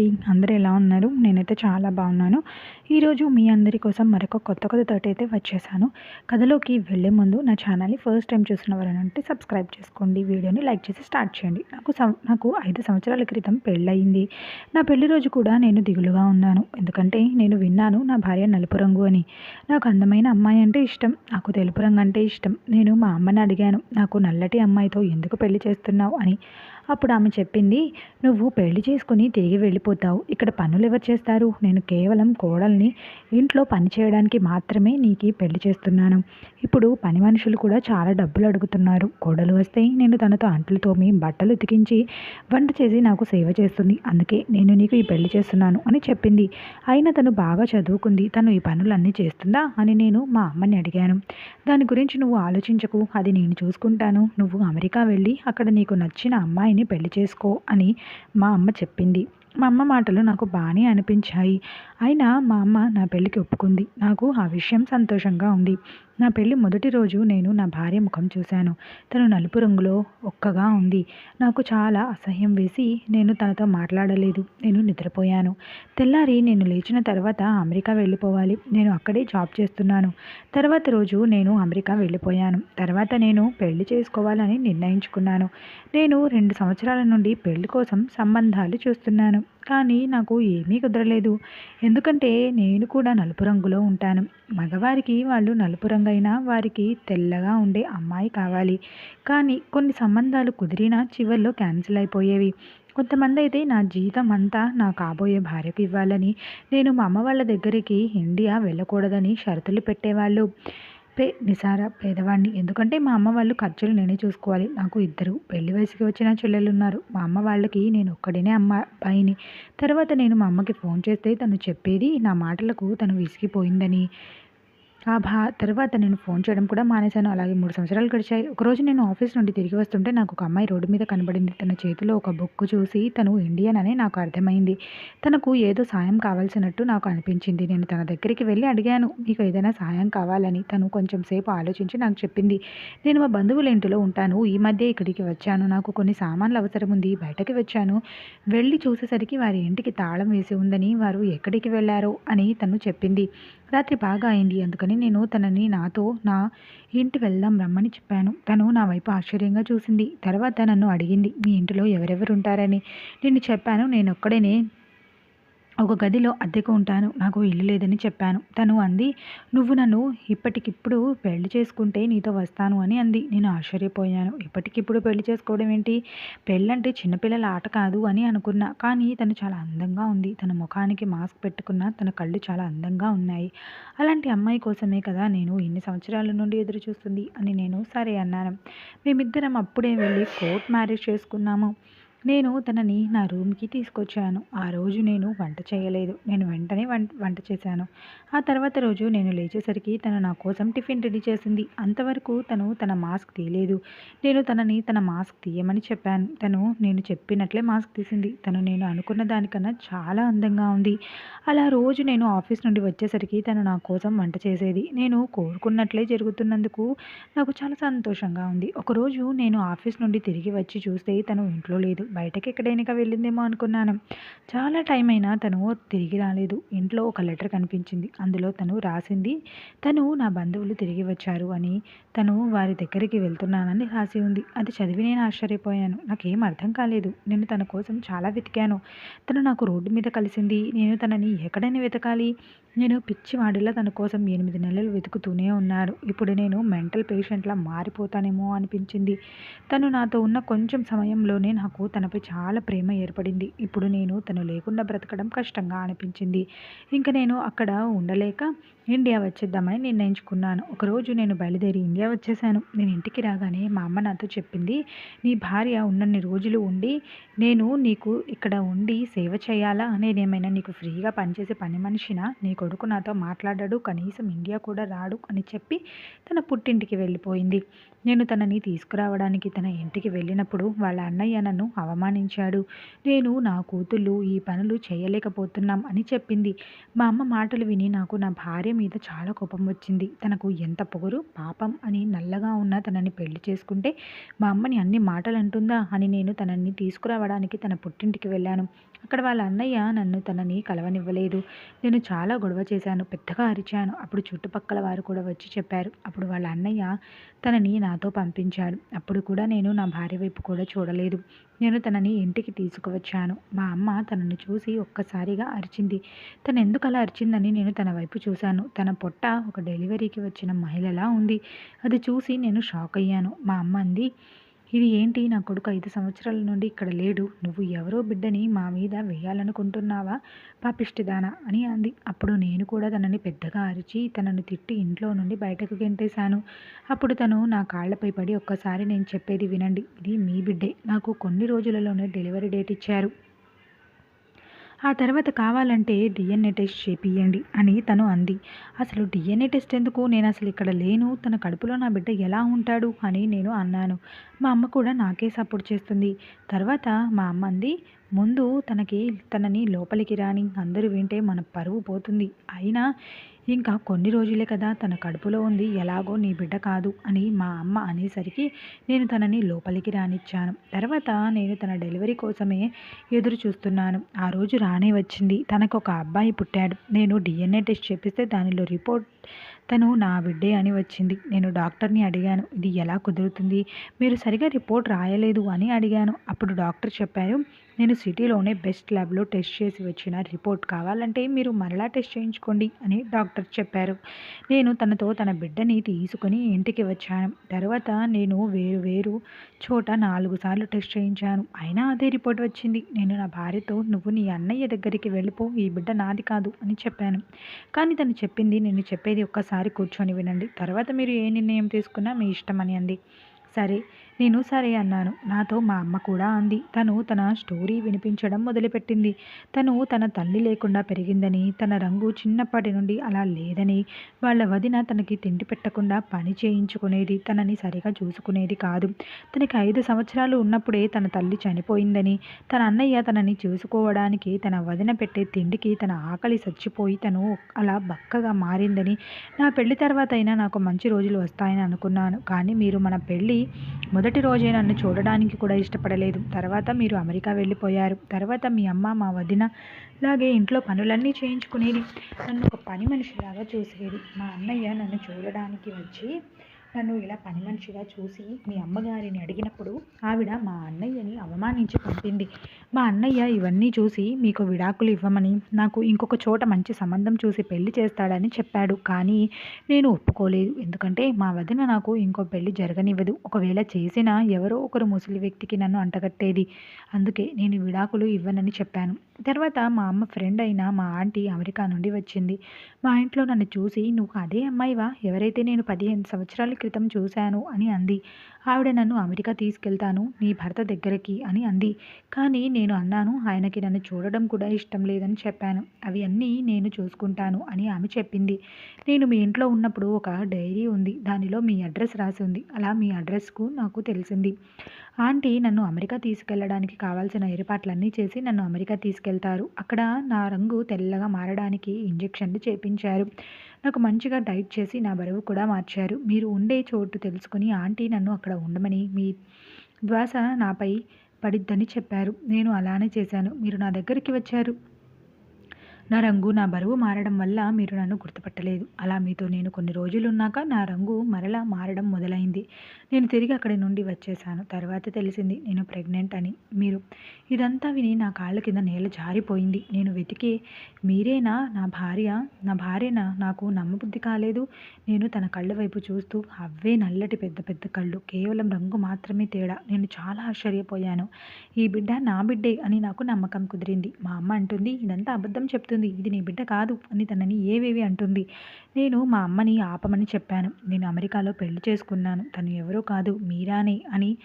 అండి అందరూ ఎలా ఉన్నారు? నేనైతే చాలా బాగున్నాను. ఈరోజు మీ అందరి కోసం మరొక కొత్త కథతోటి అయితే వచ్చేసాను. కథలోకి వెళ్ళే ముందు నా ఛానల్ని ఫస్ట్ టైం చూసిన వారంటే సబ్స్క్రైబ్ చేసుకోండి. వీడియోని లైక్ చేసి స్టార్ట్ చేయండి. నాకు నాకు ఐదు సంవత్సరాల క్రితం పెళ్ళయింది. నా పెళ్ళి రోజు కూడా నేను దిగులుగా ఉన్నాను. ఎందుకంటే నేను విన్నాను నా భార్య నలుపు రంగు అని. నాకు అందమైన అమ్మాయి అంటే ఇష్టం. నాకు తెలుపు రంగు అంటే ఇష్టం. నేను మా అమ్మని అడిగాను. నాకు నల్లటి అమ్మాయితో ఎందుకు పెళ్ళి చేస్తున్నావు అని. అప్పుడు ఆమె చెప్పింది నువ్వు పెళ్ళి చేసుకుని తిరిగి వెళ్ళిపోతావు. ఇక్కడ పనులు ఎవరు చేస్తారు? నేను కేవలం కోడల్ని. ఇంట్లో పని చేయడానికి మాత్రమే నీకు పెళ్ళి చేస్తున్నాను. ఇప్పుడు పని మనుషులు కూడా చాలా డబ్బులు అడుగుతున్నారు. కోడలు వస్తే నేను తనతో అంట్లు తోమి బట్టలు ఉతికించి వంట చేసి నాకు సేవ చేస్తుంది. అందుకే నేను నీకు ఈ పెళ్ళి చేస్తున్నాను అని చెప్పింది. అయినా తను బాగా చదువుకుంది. తను ఈ పనులన్నీ చేస్తుందా? అని నేను మా అమ్మని అడిగాను. దాని గురించి నువ్వు ఆలోచించకు. అది నేను చూసుకుంటాను. నువ్వు అమెరికా వెళ్ళి అక్కడ నీకు నచ్చిన అమ్మాయిని పెళ్ళి చేసుకో అని మా అమ్మ చెప్పింది. మా అమ్మ మాటలు నాకు బాగానే అనిపించాయి. అయినా మా అమ్మ నా పెళ్ళికి ఒప్పుకుంది. నాకు ఆ విషయం సంతోషంగా ఉంది. నా పెళ్ళి మొదటి రోజు నేను నా భార్య ముఖం చూశాను. తను నలుపు రంగులో ఒక్కగా ఉంది. నాకు చాలా అసహ్యం వేసి నేను తనతో మాట్లాడలేదు. నేను నిద్రపోయాను. తెల్లారి నేను లేచిన తర్వాత అమెరికా వెళ్ళిపోవాలి. నేను అక్కడే జాబ్ చేస్తున్నాను. తర్వాత రోజు నేను అమెరికా వెళ్ళిపోయాను. తర్వాత నేను పెళ్ళి చేసుకోవాలని నిర్ణయించుకున్నాను. నేను రెండు సంవత్సరాల నుండి పెళ్ళి కోసం సంబంధాలు చూస్తున్నాను. కానీ నాకు ఏమీ కుదరలేదు. ఎందుకంటే నేను కూడా నలుపు రంగులో ఉంటాను. మగవారికి వాళ్ళు నలుపు రంగు అయినా వారికి తెల్లగా ఉండే అమ్మాయి కావాలి. కానీ కొన్ని సంబంధాలు కుదిరినా చివరిలో క్యాన్సిల్ అయిపోయేవి. కొంతమంది అయితే నా జీతం అంతా నా కాబోయే భార్యకు ఇవ్వాలని నేను మా అమ్మ వాళ్ళ దగ్గరికి ఇండియా వెళ్ళకూడదని షరతులు పెట్టేవాళ్ళు. పే నిసారా పేదవాడిని ఎందుకంటే మా అమ్మ వాళ్ళు ఖర్చులు నేనే చూసుకోవాలి. నాకు ఇద్దరు పెళ్ళి వయసుకి వచ్చిన చెల్లెలు ఉన్నారు మా అమ్మ వాళ్ళకి నేను ఒక్కడినే అమ్మ అబ్బాయిని. తర్వాత నేను మా అమ్మకి ఫోన్ చేస్తే తను చెప్పేది నా మాటలకు తను విసిగిపోయిందని. ఆ భా తర్వాత నేను ఫోన్ చేయడం కూడా మానేశాను. అలాగే మూడు సంవత్సరాలు గడిచాయి. ఒకరోజు నేను ఆఫీస్ నుండి తిరిగి వస్తుంటే నాకు ఒక అమ్మాయి రోడ్డు మీద కనబడింది. తన చేతిలో ఒక బుక్ చూసి తను ఇండియన్ అని నాకు అర్థమైంది. తనకు ఏదో సాయం కావాల్సినట్టు నాకు అనిపించింది. నేను తన దగ్గరికి వెళ్ళి అడిగాను మీకు ఏదైనా సాయం కావాలని? తను కొంచెం సేపు ఆలోచించి నాకు చెప్పింది. నేను మా బంధువుల ఇంటిలో ఉంటాను. ఈ మధ్య ఇక్కడికి వచ్చాను. నాకు కొన్ని సామాన్లు అవసరం ఉంది. బయటకి వచ్చాను. వెళ్ళి చూసేసరికి వారి ఇంటికి తాళం వేసి ఉందని వారు ఎక్కడికి వెళ్ళారో అని తను చెప్పింది. రాత్రి బాగా అయింది. అందుకని నేను తనని నాతో నా ఇంటి వెళ్దాం రమ్మని చెప్పాను. తను నా వైపు ఆశ్చర్యంగా చూసింది. తర్వాత నన్ను అడిగింది మీ ఇంటిలో ఎవరెవరు ఉంటారని నేను చెప్పాను నేను ఒక్కడనే ఒక గదిలో అద్దెకు ఉంటాను. నాకు ఇల్లు లేదని చెప్పాను. తను అంది నువ్వు నన్ను ఇప్పటికిప్పుడు పెళ్ళి చేసుకుంటే నీతో వస్తాను అని అంది. నేను ఆశ్చర్యపోయాను. ఇప్పటికిప్పుడు పెళ్ళి చేసుకోవడం ఏంటి? పెళ్ళంటే చిన్నపిల్లల ఆట కాదు అని అనుకున్నా. కానీ తను చాలా అందంగా ఉంది. తన ముఖానికి మాస్క్ పెట్టుకున్న తన కళ్ళు చాలా అందంగా ఉన్నాయి. అలాంటి అమ్మాయి కోసమే కదా నేను ఎన్ని సంవత్సరాల నుండి ఎదురు చూస్తుంది అని నేను సరే అన్నాను. మేమిద్దరం అప్పుడే వెళ్ళి కోర్ట్ మ్యారేజ్ చేసుకున్నాము. నేను తనని నా రూమ్కి తీసుకొచ్చాను. ఆ రోజు నేను వంట చేయలేదు. నేను వెంటనే వంట వంట చేశాను. ఆ తర్వాత రోజు నేను లేచేసరికి తను నా కోసం టిఫిన్ రెడీ చేసింది. అంతవరకు తను తన మాస్క్ తీయలేదు. నేను తనని తన మాస్క్ తీయమని చెప్పాను. తను నేను చెప్పినట్లే మాస్క్ తీసింది. తను నేను అనుకున్న దానికన్నా చాలా అందంగా ఉంది. అలా రోజు నేను ఆఫీస్ నుండి వచ్చేసరికి తను నా కోసం వంట చేసేది. నేను కోరుకున్నట్లే జరుగుతున్నందుకు నాకు చాలా సంతోషంగా ఉంది. ఒకరోజు నేను ఆఫీస్ నుండి తిరిగి వచ్చి చూస్తే తను ఇంట్లో లేదు. బయటకి ఎక్కడైనా వెళ్ళిందేమో అనుకున్నాను. చాలా టైం అయినా తను తిరిగి రాలేదు. ఇంట్లో ఒక లెటర్ కనిపించింది. అందులో తను రాసింది తను నా బంధువులు తిరిగి వచ్చారు అని తను వారి దగ్గరికి వెళ్తున్నానని రాసి ఉంది. అది చదివి నేను ఆశ్చర్యపోయాను. నాకేం అర్థం కాలేదు. నేను తన కోసం చాలా వెతికాను. తను నాకు రోడ్డు మీద కలిసింది. నేను తనని ఎక్కడైనా వెతకాలి? నేను పిచ్చివాడిలా తన కోసం ఎనిమిది నెలలు వెతుకుతూనే ఉన్నారు. ఇప్పుడు నేను మెంటల్ పేషెంట్లా మారిపోతానేమో అనిపించింది. తను నాతో ఉన్న కొంచెం సమయంలోనే నాకు తనపై చాలా ప్రేమ ఏర్పడింది. ఇప్పుడు నేను తను లేకుండా బ్రతకడం కష్టంగా అనిపించింది. ఇంకా నేను అక్కడ ఉండలేక ఇండియా వచ్చేద్దామని నిర్ణయించుకున్నాను. ఒకరోజు నేను బయలుదేరి ఇండియా వచ్చేసాను నేను ఇంటికి రాగానే మా అమ్మ నాతో చెప్పింది నీ భార్య ఉన్నన్ని రోజులు ఉండి నేను నీకు ఇక్కడ ఉండి సేవ చేయాలా? నేనేమైనా నీకు ఫ్రీగా పనిచేసే పని మనిషినా? నీ కొడుకు నాతో మాట్లాడాడు కనీసం ఇండియా కూడా రాడు అని చెప్పి తన పుట్టింటికి వెళ్ళిపోయింది. నేను తనని తీసుకురావడానికి తన ఇంటికి వెళ్ళినప్పుడు వాళ్ళ అన్నయ్య నన్ను అవమానించాడు. నేను నా కూతుళ్ళు ఈ పనులు చేయలేకపోతున్నాం అని చెప్పింది. మా అమ్మ మాటలు విని నాకు నా భార్య మీద చాలా కోపం వచ్చింది. తనకు ఎంత పొగరు? పాపం అని నల్లగా ఉన్న తనని పెళ్ళి చేసుకుంటే మా అమ్మని అన్ని మాటలు అంటుందా అని నేను తనని తీసుకురావడానికి తన పుట్టింటికి వెళ్ళాను. అక్కడ వాళ్ళ అన్నయ్య నన్ను తనని కలవనివ్వలేదు. నేను చాలా గొడవ చేశాను పెద్దగా అరిచాను. అప్పుడు చుట్టుపక్కల వారు కూడా వచ్చి చెప్పారు. అప్పుడు వాళ్ళ అన్నయ్య తనని నాతో పంపించాడు. అప్పుడు కూడా నేను నా భార్య వైపు కూడా చూడలేదు. నేను తనని ఇంటికి తీసుకువచ్చాను. మా అమ్మ తనను చూసి ఒక్కసారిగా అరిచింది. తను ఎందుకు అలా అరిచిందని నేను తన వైపు చూశాను. తన పొట్ట ఒక డెలివరీకి వచ్చిన మహిళలా ఉంది. అది చూసి నేను షాక్ అయ్యాను మా అమ్మ అంది ఇది ఏంటి? నా కొడుకు ఐదు సంవత్సరాల నుండి ఇక్కడ లేడు. నువ్వు ఎవరో బిడ్డని మా మీద వేయాలనుకుంటున్నావా? పాపిష్టిదానా అని అంది. అప్పుడు నేను కూడా తనని పెద్దగా అరిచి తనను తిట్టి ఇంట్లో నుండి బయటకు గెంటేశాను. అప్పుడు తను నా కాళ్ళపై పడి ఒక్కసారి నేను చెప్పేది వినండి. ఇది మీ బిడ్డే. నాకు కొన్ని రోజులలోనే డెలివరీ డేట్ ఇచ్చారు. ఆ తర్వాత కావాలంటే డిఎన్ఏ టెస్ట్ చేపియండి అని తను అంది. అసలు డిఎన్ఏ టెస్ట్ ఎందుకు? నేను అసలు ఇక్కడ లేను. తన కడుపులో నా బిడ్డ ఎలా ఉంటాడు? అని నేను అన్నాను. మా అమ్మ కూడా నాకే సపోర్ట్ చేస్తుంది. తర్వాత మా అమ్మ అంది ముందు తనకి తనని లోపలికి రాని అందరూ వింటే మన పరువు పోతుంది. అయినా ఇంకా కొన్ని రోజులే కదా తన కడుపులో ఉంది. ఎలాగో నీ బిడ్డ కాదు అని మా అమ్మ అనేసరికి నేను తనని లోపలికి రానిచ్చాను. తర్వాత నేను తన డెలివరీ కోసమే ఎదురు చూస్తున్నాను. ఆ రోజు రానే వచ్చింది. తనకు ఒక అబ్బాయి పుట్టాడు. నేను డిఎన్ఏ టెస్ట్ చేపిస్తే దానిలో రిపోర్ట్ తను నా బిడ్డే అని వచ్చింది. నేను డాక్టర్ని అడిగాను ఇది ఎలా కుదురుతుంది? మీరు సరిగా రిపోర్ట్ రాయలేదు అని అడిగాను. అప్పుడు డాక్టర్ చెప్పారు నేను సిటీలోనే బెస్ట్ ల్యాబ్లో టెస్ట్ చేసి వచ్చిన రిపోర్ట్ కావాలంటే మీరు మరలా టెస్ట్ చేయించుకోండి అని డాక్టర్ చెప్పారు. నేను తనతో తన బిడ్డని తీసుకుని ఇంటికి వచ్చాను. తర్వాత నేను వేరు వేరు చోట నాలుగు సార్లు టెస్ట్ చేయించాను. అయినా అదే రిపోర్ట్ వచ్చింది. నేను నా భార్యతో నువ్వు నీ అన్నయ్య దగ్గరికి వెళ్ళిపో ఈ బిడ్డ నాది కాదు అని చెప్పాను. కానీ తను చెప్పింది నేను చెప్పేది ఒక్కసారి కూర్చొని వినండి. తర్వాత మీరు ఏ నిర్ణయం తీసుకున్నా మీ ఇష్టం అని అంది. సరే నేను సరే అన్నాను. నాతో మా అమ్మ కూడా అంది. తను తన స్టోరీ వినిపించడం మొదలుపెట్టింది. తను తన తల్లి లేకుండా పెరిగిందని తన రంగు చిన్నప్పటి నుండి అలా లేదని వాళ్ళ వదిన తనకి తిండి పెట్టకుండా పని చేయించుకునేది తనని సరిగా చూసుకునేది కాదు. తనకి ఐదు సంవత్సరాలు ఉన్నప్పుడే తన తల్లి చనిపోయిందని తన అన్నయ్య తనని చూసుకోవడానికి తన వదిన పెట్టే తిండికి తన ఆకలి చచ్చిపోయి తను అలా బక్కగా మారిందని నా పెళ్ళి తర్వాత అయినా నాకు మంచి రోజులు వస్తాయని అనుకున్నాను. కానీ మీరు మన పెళ్ళి మొదటి రోజే నన్ను చూడడానికి కూడా ఇష్టపడలేదు. తర్వాత మీరు అమెరికా వెళ్ళిపోయారు. తర్వాత మీ అమ్మ మా వదిన లాగే ఇంట్లో పనులన్నీ చేయించుకునేది నన్ను ఒక పని మనిషిలాగా చూసేది. మా అన్నయ్య నన్ను చూడడానికి వచ్చి నన్ను ఇలా పని మనిషిగా చూసి మీ అమ్మగారిని అడిగినప్పుడు ఆవిడ మా అన్నయ్యని అవమానించి పంపింది. మా అన్నయ్య ఇవన్నీ చూసి మీకు విడాకులు ఇవ్వమని నాకు ఇంకొక చోట మంచి సంబంధం చూసి పెళ్ళి చేస్తాడని చెప్పాడు. కానీ నేను ఒప్పుకోలేదు. ఎందుకంటే మా వదిన నాకు ఇంకో పెళ్ళి జరగనివ్వదు. ఒకవేళ చేసినా ఎవరో ఒకరు ముసలి వ్యక్తికి నన్ను అంటగట్టేది. అందుకే నేను విడాకులు ఇవ్వనని చెప్పాను. తర్వాత మా అమ్మ ఫ్రెండ్ అయిన మా ఆంటీ అమెరికా నుండి వచ్చింది. మా ఇంట్లో నన్ను చూసి నువ్వు అదే అమ్మాయివా? ఎవరైతే నేను పదిహేను సంవత్సరాలు క్రితం చూశాను అని అంది. ఆవిడ నన్ను అమెరికా తీసుకెళ్తాను నీ భర్త దగ్గరికి అని అంది. కానీ నేను అన్నాను ఆయనకి నన్ను చూడడం కూడా ఇష్టం లేదని చెప్పాను. అవి అన్నీ నేను చూసుకుంటాను అని ఆమె చెప్పింది. నేను మీ ఇంట్లో ఉన్నప్పుడు ఒక డైరీ ఉంది. దానిలో మీ అడ్రస్ రాసి ఉంది అలా మీ అడ్రస్కు నాకు తెలిసింది. ఆంటీ నన్ను అమెరికా తీసుకెళ్ళడానికి కావాల్సిన ఏర్పాట్లన్నీ చేసి నన్ను అమెరికా తీసుకెళ్తారు. అక్కడ నా రంగు తెల్లగా మారడానికి ఇంజెక్షన్లు చేపించారు. నాకు మంచిగా డైట్ చేసి నా బరువు కూడా మార్చారు. మీరు ఉండే చోటు తెలుసుకుని ఆంటీ నన్ను అక్కడ ఉండమని మీ ద్వాస నాపై పడిద్దని చెప్పారు. నేను అలానే చేశాను. మీరు నా దగ్గరికి వచ్చారు. నా రంగు నా బరువు మారడం వల్ల మీరు నన్ను గుర్తుపట్టలేదు. అలా మీతో నేను కొన్ని రోజులు ఉన్నాక నా రంగు మరలా మారడం మొదలైంది. నేను తిరిగి అక్కడి నుండి వచ్చేసాను తర్వాత తెలిసింది నేను ప్రెగ్నెంట్ అని. మీరు ఇదంతా విని నా కాళ్ళ కింద నేల జారిపోయింది. నేను వెతికే మీరేనా? నా భార్య నా భార్యనా? నాకు నమ్మబుద్ధి కాలేదు. నేను తన కళ్ళ వైపు చూస్తూ అవే నల్లటి పెద్ద పెద్ద కళ్ళు. కేవలం రంగు మాత్రమే తేడా. నేను చాలా ఆశ్చర్యపోయాను. ఈ బిడ్డ నా బిడ్డే అని నాకు నమ్మకం కుదిరింది. మా అమ్మ అంటుంది ఇదంతా అబద్ధం చెప్తుంది. ఇది నీ బిడ్డ కాదు అని తనని ఏవేవి అంటుంది. నేను మా అమ్మని ఆపమని చెప్పాను. నేను అమెరికాలో పెళ్ళి చేసుకున్నాను. తను ఎవరో కాదు మీరానే అని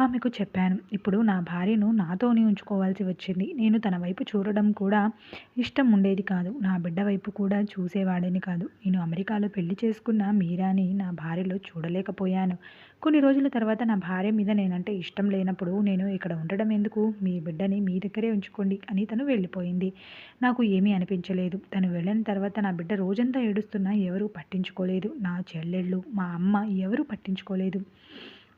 ఆమెకు చెప్పాను. ఇప్పుడు నా భార్యను నాతోనే ఉంచుకోవాల్సి వచ్చింది. నేను తన వైపు చూడడం కూడా ఇష్టం ఉండేది కాదు. నా బిడ్డ వైపు కూడా చూసేవాడని కాదు. నేను అమెరికాలో పెళ్ళి చేసుకున్న మీరాని నా భార్యలో చూడలేకపోయాను. కొన్ని రోజుల తర్వాత నా భార్య మీద నేనంటే ఇష్టం లేనప్పుడు నేను ఇక్కడ ఉండడం ఎందుకు? మీ బిడ్డని మీ దగ్గరే ఉంచుకోండి అని తను వెళ్ళిపోయింది. నాకు ఏమీ అనిపించలేదు. తను వెళ్ళిన తర్వాత నా బిడ్డ రోజంతా ఏడుస్తున్నా ఎవరూ పట్టించుకోలేదు. నా చెల్లెళ్ళు మా అమ్మ ఎవరూ పట్టించుకోలేదు.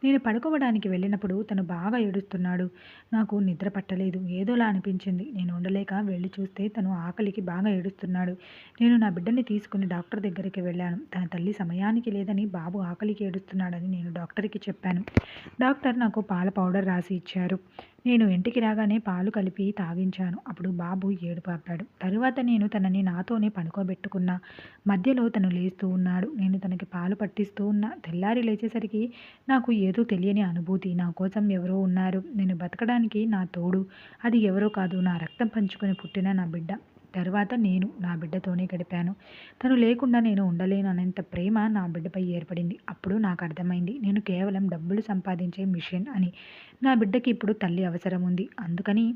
నేను పడుకోవడానికి వెళ్ళినప్పుడు తను బాగా ఏడుస్తున్నాడు. నాకు నిద్ర పట్టలేదు. ఏదోలా అనిపించింది. నేను ఉండలేక వెళ్ళి చూస్తే తను ఆకలికి బాగా ఏడుస్తున్నాడు. నేను నా బిడ్డని తీసుకుని డాక్టర్ దగ్గరికి వెళ్ళాను. తన తల్లి సమయానికి లేదని బాబు ఆకలికి ఏడుస్తున్నాడని నేను డాక్టర్కి చెప్పాను. డాక్టర్ నాకు పాల పౌడర్ రాసి ఇచ్చారు. నేను ఇంటికి రాగానే పాలు కలిపి తాగించాను. అప్పుడు బాబు ఏడు పాపాడు తరువాత నేను తనని నాతోనే పడుకోబెట్టుకున్నా. మధ్యలో తను లేస్తూ ఉన్నాడు. నేను తనకి పాలు పట్టిస్తూ ఉన్నా. తెల్లారి లేచేసరికి నాకు ఏదో తెలియని అనుభూతి. నా కోసం ఎవరో ఉన్నారు. నేను బతకడానికి నా తోడు. అది ఎవరో కాదు. నా రక్తం పంచుకొని పుట్టిన నా బిడ్డ. తర్వాత నేను నా బిడ్డతోనే గడిపాను. తను లేకుండా నేను ఉండలేను అనేంత ప్రేమ నా బిడ్డపై ఏర్పడింది. అప్పుడు నాకు అర్థమైంది నేను కేవలం డబ్బులు సంపాదించే మిషన్ అని. నా బిడ్డకి ఇప్పుడు తల్లి అవసరం ఉంది. అందుకని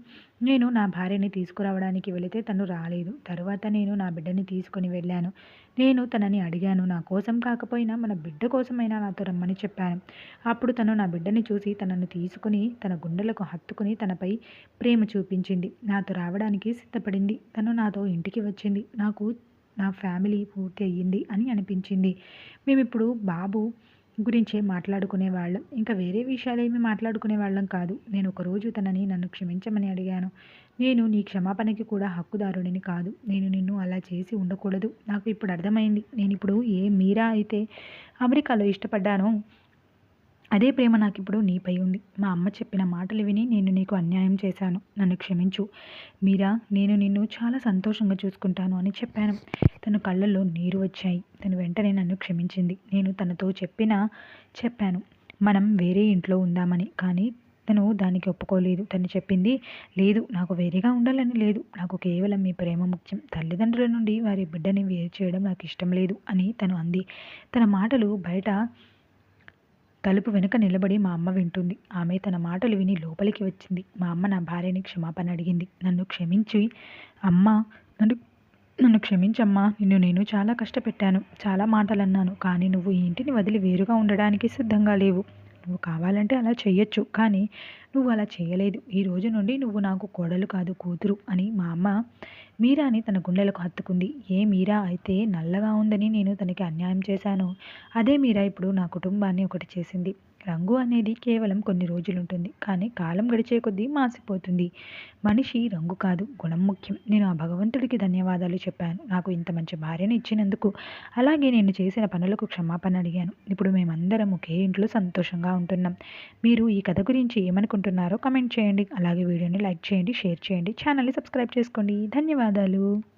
నేను నా భార్యని తీసుకురావడానికి వెళితే తను రాలేదు. తరువాత నేను నా బిడ్డని తీసుకొని వెళ్ళాను. నేను తనని అడిగాను. నా కోసం కాకపోయినా మన బిడ్డ కోసమైనా నాతో రమ్మని చెప్పాను. అప్పుడు తను నా బిడ్డని చూసి తనను తీసుకుని తన గుండెలకు హత్తుకుని తనపై ప్రేమ చూపించింది. నాతో రావడానికి సిద్ధపడింది. తను నాతో ఇంటికి వచ్చింది. నాకు నా ఫ్యామిలీ పూర్తి అయ్యింది అని అనిపించింది. మేమిప్పుడు బాబు గురించే మాట్లాడుకునే వాళ్ళం ఇంకా వేరే విషయాలు ఏమి మాట్లాడుకునే వాళ్ళం కాదు. నేను ఒకరోజు తనని నన్ను క్షమించమని అడిగాను. నేను నీ క్షమాపణకి కూడా హక్కుదారుడిని కాదు. నేను నిన్ను అలా చేసి ఉండకూడదు. నాకు ఇప్పుడు అర్థమైంది. నేను ఇప్పుడు ఏ మీరా అయితే అమెరికాలో ఇష్టపడ్డానో అదే ప్రేమ నాకు ఇప్పుడు నీపై ఉంది. మా అమ్మ చెప్పిన మాటలు విని నేను నీకు అన్యాయం చేశాను. నన్ను క్షమించు. మీరా నేను నిన్ను చాలా సంతోషంగా చూసుకుంటాను అని చెప్పాను. తన కళ్ళల్లో నీరు వచ్చాయి. తను వెంటనే నన్ను క్షమించింది. నేను తనతో చెప్పిన చెప్పాను. మనం వేరే ఇంట్లో ఉందామని. కానీ తను దానికి ఒప్పుకోలేదు. తను చెప్పింది లేదు నాకు వేరేగా ఉండాలని లేదు. నాకు కేవలం మీ ప్రేమ ముఖ్యం. తల్లిదండ్రుల నుండి వారి బిడ్డని వేరు చేయడం నాకు ఇష్టం లేదు అని తను అంది. తన మాటలు బయట తలుపు వెనుక నిలబడి మా అమ్మ వింటుంది. ఆమె తన మాటలు విని లోపలికి వచ్చింది. మా అమ్మ నా భార్యని క్షమాపణ అడిగింది. నన్ను క్షమించి అమ్మ నన్ను నన్ను క్షమించమ్మా. నిన్ను నేను చాలా కష్టపెట్టాను. చాలా మాటలు అన్నాను కానీ నువ్వు ఈ ఇంటిని వదిలి వేరుగా ఉండడానికి సిద్ధంగా లేవు. నువ్వు కావాలంటే అలా చెయ్యొచ్చు కానీ నువ్వు అలా చేయలేదు. ఈ రోజు నుండి నువ్వు నాకు కోడలు కాదు కూతురు అని మా అమ్మ మీరాని తన గుండెలకు హత్తుకుంది. ఏ మీరా? అయితే నల్లగా ఉందని నేను తనకి అన్యాయం చేశాను. అదే మీరా ఇప్పుడు నా కుటుంబాన్ని ఒకటి చేసింది. రంగు అనేది కేవలం కొన్ని రోజులు ఉంటుంది కానీ కాలం గడిచే కొద్దీ మాసిపోతుంది. మనిషి రంగు కాదు గుణం ముఖ్యం. నేను ఆ భగవంతుడికి ధన్యవాదాలు చెప్పాను. నాకు ఇంత మంచి భార్యను ఇచ్చినందుకు అలాగే నేను చేసిన పనులకు క్షమాపణ అడిగాను. ఇప్పుడు మేమందరం ఒకే ఇంట్లో సంతోషంగా ఉంటున్నాం. మీరు ఈ కథ గురించి ఏమనుకుంటున్నారు? కమెంట్ చేయండి. అలాగే వీడియోని లైక్ చేయండి షేర్ చేయండి. ఛానల్ని సబ్స్క్రైబ్ చేసుకోండి. ధన్యవాదాలు.